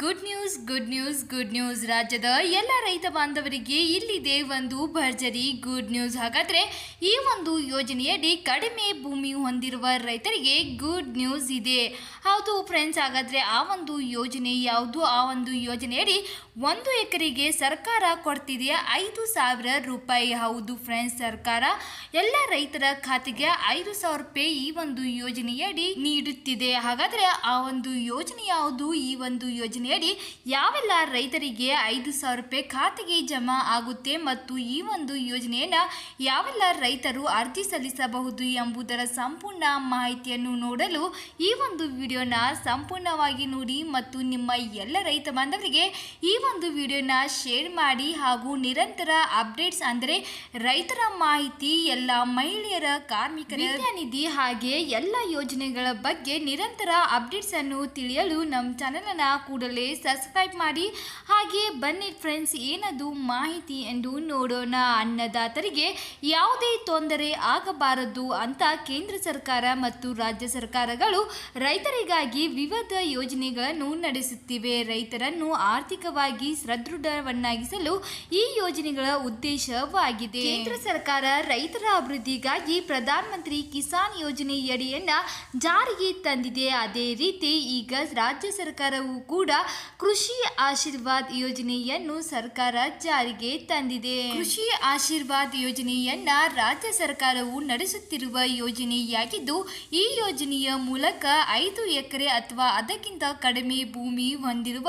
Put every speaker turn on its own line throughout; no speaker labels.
Good news good news good news ರಾಜ್ಯದ ಎಲ್ಲ ರೈತ ಬಾಂಧವರಿಗೆ ಇಲ್ಲಿದೆ ಒಂದು ಭರ್ಜರಿ ಗುಡ್ ನ್ಯೂಸ್ ಹಾಗಾದರೆ ಈ ಒಂದು ಯೋಜನೆಯಡಿ ಕಡಿಮೆ ಭೂಮಿ ಹೊಂದಿರುವ ರೈತರಿಗೆ ಗುಡ್ ನ್ಯೂಸ್ ಇದೆ. ಹೌದು ಫ್ರೆಂಡ್ಸ್ ಹಾಗಾದರೆ ಆ ಒಂದು ಯೋಜನೆ ಯಾವುದು? ಆ ಒಂದು ಯೋಜನೆಯಡಿ ಒಂದು ಎಕರೆಗೆ ಸರ್ಕಾರ ಕೊಡ್ತಿದೆ ಐದು ಸಾವಿರ ರೂಪಾಯಿ. ಹೌದು ಫ್ರೆಂಡ್ಸ್ ಸರ್ಕಾರ ಎಲ್ಲ ರೈತರ ಖಾತೆಗೆ ಐದು ಸಾವಿರ ರೂಪಾಯಿ ಈ ಒಂದು ಯೋಜನೆಯಡಿ ನೀಡುತ್ತಿದೆ. ಹಾಗಾದರೆ ಆ ಒಂದು ಯೋಜನೆ ಯಾವುದು? ಈ ಒಂದು ಯಾವೆಲ್ಲ ರೈತರಿಗೆ ಐದು ಸಾವಿರ ರೂಪಾಯಿ ಖಾತೆಗೆ ಜಮಾ ಆಗುತ್ತೆ ಮತ್ತು ಈ ಒಂದು ಯೋಜನೆಯನ್ನ ಯಾವೆಲ್ಲ ರೈತರು ಅರ್ಜಿ ಸಲ್ಲಿಸಬಹುದು ಎಂಬುದರ ಸಂಪೂರ್ಣ ಮಾಹಿತಿಯನ್ನು ನೋಡಲು ಈ ಒಂದು ವಿಡಿಯೋನ ಸಂಪೂರ್ಣವಾಗಿ ನೋಡಿ ಮತ್ತು ನಿಮ್ಮ ಎಲ್ಲ ರೈತ ಬಾಂಧವರಿಗೆ ಈ ಒಂದು ವಿಡಿಯೋನ ಶೇರ್ ಮಾಡಿ ಹಾಗೂ ನಿರಂತರ ಅಪ್ಡೇಟ್ಸ್ ಅಂದರೆ ರೈತರ ಮಾಹಿತಿ, ಎಲ್ಲ ಮಹಿಳೆಯರ ಕಾರ್ಮಿಕರ ನಿಧಿ ಹಾಗೆ ಎಲ್ಲ ಯೋಜನೆಗಳ ಬಗ್ಗೆ ನಿರಂತರ ಅಪ್ಡೇಟ್ಸ್ ಅನ್ನು ತಿಳಿಯಲು ನಮ್ಮ ಚಾನಲನ್ನು ಕೂಡಲೇ ಸಬ್ಸ್ಕ್ರೈಬ್ ಮಾಡಿ. ಹಾಗೆ ಬನ್ನಿ ಫ್ರೆಂಡ್ಸ್ ಏನದು ಮಾಹಿತಿ ಎಂದು ನೋಡೋಣ. ಅನ್ನದಾತರಿಗೆ ಯಾವುದೇ ತೊಂದರೆ ಆಗಬಾರದು ಅಂತ ಕೇಂದ್ರ ಸರ್ಕಾರ ಮತ್ತು ರಾಜ್ಯ ಸರ್ಕಾರಗಳು ರೈತರಿಗಾಗಿ ವಿವಿಧ ಯೋಜನೆಗಳನ್ನು ನಡೆಸುತ್ತಿವೆ. ರೈತರನ್ನು ಆರ್ಥಿಕವಾಗಿ ಸದೃಢವನ್ನಾಗಿಸಲು ಈ ಯೋಜನೆಗಳ ಉದ್ದೇಶವಾಗಿದೆ. ಕೇಂದ್ರ ಸರ್ಕಾರ ರೈತರ ಅಭಿವೃದ್ಧಿಗಾಗಿ ಪ್ರಧಾನಮಂತ್ರಿ ಕಿಸಾನ್ ಯೋಜನೆಯಡಿಯನ್ನ ಜಾರಿಗೆ ತಂದಿದೆ. ಅದೇ ರೀತಿ ಈಗ ರಾಜ್ಯ ಸರ್ಕಾರವು ಕೂಡ ಕೃಷಿ ಆಶೀರ್ವಾದ್ ಯೋಜನೆಯನ್ನು ಸರ್ಕಾರ ಜಾರಿಗೆ ತಂದಿದೆ. ಕೃಷಿ ಆಶೀರ್ವಾದ್ ಯೋಜನೆಯನ್ನ ರಾಜ್ಯ ಸರ್ಕಾರವು ನಡೆಸುತ್ತಿರುವ ಯೋಜನೆಯಾಗಿದ್ದು, ಈ ಯೋಜನೆಯ ಮೂಲಕ ಐದು ಎಕರೆ ಅಥವಾ ಅದಕ್ಕಿಂತ ಕಡಿಮೆ ಭೂಮಿ ಹೊಂದಿರುವ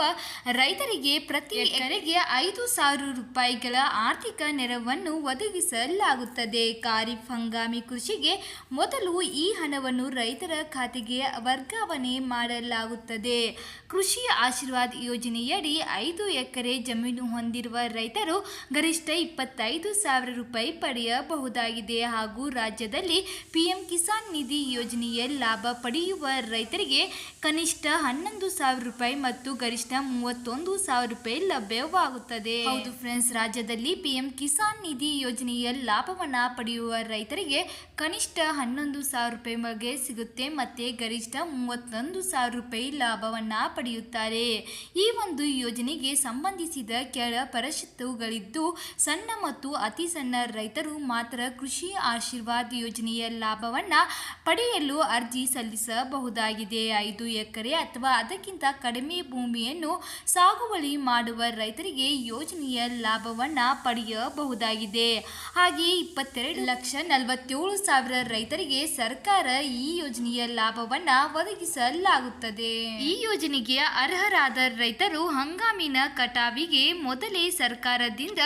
ರೈತರಿಗೆ ಪ್ರತಿ ಎಕರೆಗೆ ಐದು ಸಾವಿರ ರೂಪಾಯಿಗಳ ಆರ್ಥಿಕ ನೆರವನ್ನು ಒದಗಿಸಲಾಗುತ್ತದೆ. ಖಾರಿಫ್ ಹಂಗಾಮಿ ಕೃಷಿಗೆ ಮೊದಲು ಈ ಹಣವನ್ನು ರೈತರ ಖಾತೆಗೆ ವರ್ಗಾವಣೆ ಮಾಡಲಾಗುತ್ತದೆ. ಕೃಷಿ ಆಶೀರ್ವಾದ್ ಯೋಜನೆಯಡಿ ಐದು ಎಕರೆ ಜಮೀನು ಹೊಂದಿರುವ ರೈತರು ಗರಿಷ್ಠ ಇಪ್ಪತ್ತೈದು ಸಾವಿರ ರೂಪಾಯಿ ಪಡೆಯಬಹುದಾಗಿದೆ. ಹಾಗೂ ರಾಜ್ಯದಲ್ಲಿ ಪಿಎಂ ಕಿಸಾನ್ ನಿಧಿ ಯೋಜನೆಯ ಲಾಭ ಪಡೆಯುವ ರೈತರಿಗೆ ಕನಿಷ್ಠ ಹನ್ನೊಂದು ಸಾವಿರ ರೂಪಾಯಿ ಮತ್ತು ಗರಿಷ್ಠ ಮೂವತ್ತೊಂದು ಸಾವಿರ ರೂಪಾಯಿ ಲಭ್ಯವಾಗುತ್ತದೆ. ಹೌದು ಫ್ರೆಂಡ್ಸ್, ರಾಜ್ಯದಲ್ಲಿ ಪಿಎಂ ಕಿಸಾನ್ ನಿಧಿ ಯೋಜನೆಯ ಲಾಭವನ್ನ ಪಡೆಯುವ ರೈತರಿಗೆ ಕನಿಷ್ಠ ಹನ್ನೊಂದು ಸಾವಿರ ರೂಪಾಯಿ ಸಿಗುತ್ತೆ. ಮತ್ತೆ ಗರಿಷ್ಠ ಮೂವತ್ತೊಂದು ಸಾವಿರ ರೂಪಾಯಿ ಲಾಭವನ್ನ ಪಡೆಯುತ್ತಾರೆ. ಈ ಒಂದು ಯೋಜನೆಗೆ ಸಂಬಂಧಿಸಿದ ಕೆಳ ಪರಿಷತ್ತುಗಳಿದ್ದು, ಸಣ್ಣ ಮತ್ತು ಅತಿ ಸಣ್ಣ ರೈತರು ಮಾತ್ರ ಕೃಷಿ ಆಶೀರ್ವಾದ್ ಯೋಜನೆಯ ಲಾಭವನ್ನು ಪಡೆಯಲು ಅರ್ಜಿ ಸಲ್ಲಿಸಬಹುದಾಗಿದೆ. ಐದು ಎಕರೆ ಅಥವಾ ಅದಕ್ಕಿಂತ ಕಡಿಮೆ ಭೂಮಿಯನ್ನು ಸಾಗುವಳಿ ಮಾಡುವ ರೈತರಿಗೆ ಯೋಜನೆಯ ಲಾಭವನ್ನು ಪಡೆಯಬಹುದಾಗಿದೆ. ಹಾಗೆ ಇಪ್ಪತ್ತೆರಡು ಲಕ್ಷ ನಲವತ್ತೇಳು ಸಾವಿರ ರೈತರಿಗೆ ಸರ್ಕಾರ ಈ ಯೋಜನೆಯ ಲಾಭವನ್ನು ಒದಗಿಸಲಾಗುತ್ತದೆ. ಈ ಯೋಜನೆಗೆ ಅರ್ಹರಾದ ರೈತರು ಹಂಗಾಮಿನ ಕಟಾವಿಗೆ ಮೊದಲೇ ಸರ್ಕಾರದಿಂದ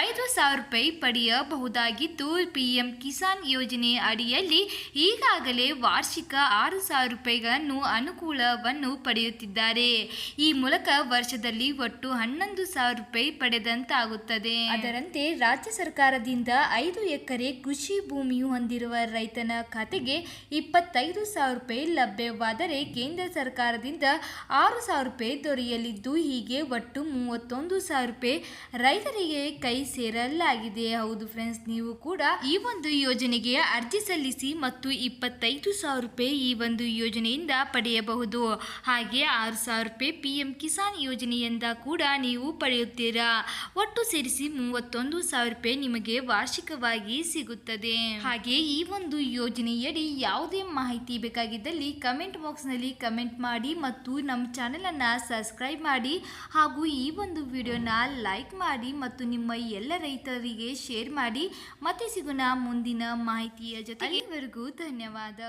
ಐದು ಸಾವಿರ ರೂಪಾಯಿ ಪಡೆಯಬಹುದಾಗಿದ್ದು, ಪಿಎಂ ಕಿಸಾನ್ ಯೋಜನೆ ಅಡಿಯಲ್ಲಿ ಈಗಾಗಲೇ ವಾರ್ಷಿಕ ಆರು ಸಾವಿರ ರೂಪಾಯಿಗಳನ್ನು ಅನುಕೂಲವನ್ನು ಪಡೆಯುತ್ತಿದ್ದಾರೆ. ಈ ಮೂಲಕ ವರ್ಷದಲ್ಲಿ ಒಟ್ಟು ಹನ್ನೊಂದು ಸಾವಿರ ರೂಪಾಯಿ ಪಡೆದಂತಾಗುತ್ತದೆ. ಅದರಂತೆ ರಾಜ್ಯ ಸರ್ಕಾರದಿಂದ ಐದು ಎಕರೆ ಕೃಷಿ ಭೂಮಿ ಹೊಂದಿರುವ ರೈತನ ಖಾತೆಗೆ ಇಪ್ಪತ್ತೈದು ಸಾವಿರ ರೂಪಾಯಿ ಲಭ್ಯವಾದರೆ ಕೇಂದ್ರ ಸರ್ಕಾರದಿಂದ ಆರು ಸಾವಿರ ರೂಪಾಯಿ ದೊರೆಯಲಿದ್ದು ಹೀಗೆ ಒಟ್ಟು ಮೂವತ್ತೊಂದು ಸಾವಿರ ರೂಪಾಯಿ ರೈತರಿಗೆ ಕೈ ಸೇರಲಾಗಿದೆ. ಹೌದು ಫ್ರೆಂಡ್ಸ್ ನೀವು ಕೂಡ ಈ ಒಂದು ಯೋಜನೆಗೆ ಅರ್ಜಿ ಸಲ್ಲಿಸಿ ಮತ್ತು ಇಪ್ಪತ್ತೈದು ಸಾವಿರ ರೂಪಾಯಿ ಈ ಒಂದು ಯೋಜನೆಯಿಂದ ಪಡೆಯಬಹುದು. ಹಾಗೆ ಆರು ಸಾವಿರ ರೂಪಾಯಿ ಪಿ ಎಂ ಕಿಸಾನ್ ಯೋಜನೆಯಿಂದ ಕೂಡ ನೀವು ಪಡೆಯುತ್ತೀರಾ? ಒಟ್ಟು ಸೇರಿಸಿ ಮೂವತ್ತೊಂದು ಸಾವಿರ ರೂಪಾಯಿ ನಿಮಗೆ ವಾರ್ಷಿಕವಾಗಿ ಸಿಗುತ್ತದೆ. ಹಾಗೆ ಈ ಒಂದು ಯೋಜನೆಯಡಿ ಯಾವುದೇ ಮಾಹಿತಿ ಬೇಕಾಗಿದ್ದಲ್ಲಿ ಕಮೆಂಟ್ ಬಾಕ್ಸ್ನಲ್ಲಿ ಕಮೆಂಟ್ ಮಾಡಿ ಮತ್ತು ನಮ್ಮ ಚಾನಲನ್ನು ಸಬ್ಸ್ಕ್ರೈಬ್ ಮಾಡಿ ಹಾಗೂ ಈ ಒಂದು ವಿಡಿಯೋನ ಲೈಕ್ ಮಾಡಿ ಮತ್ತು ನಿಮ್ಮ ಎಲ್ಲ ರೈತರಿಗೆ ಶೇರ್ ಮಾಡಿ. ಮತ್ತೆ ಸಿಗೋಣ ಮುಂದಿನ ಮಾಹಿತಿಯ ಜೊತೆ ಧನ್ಯವಾದ.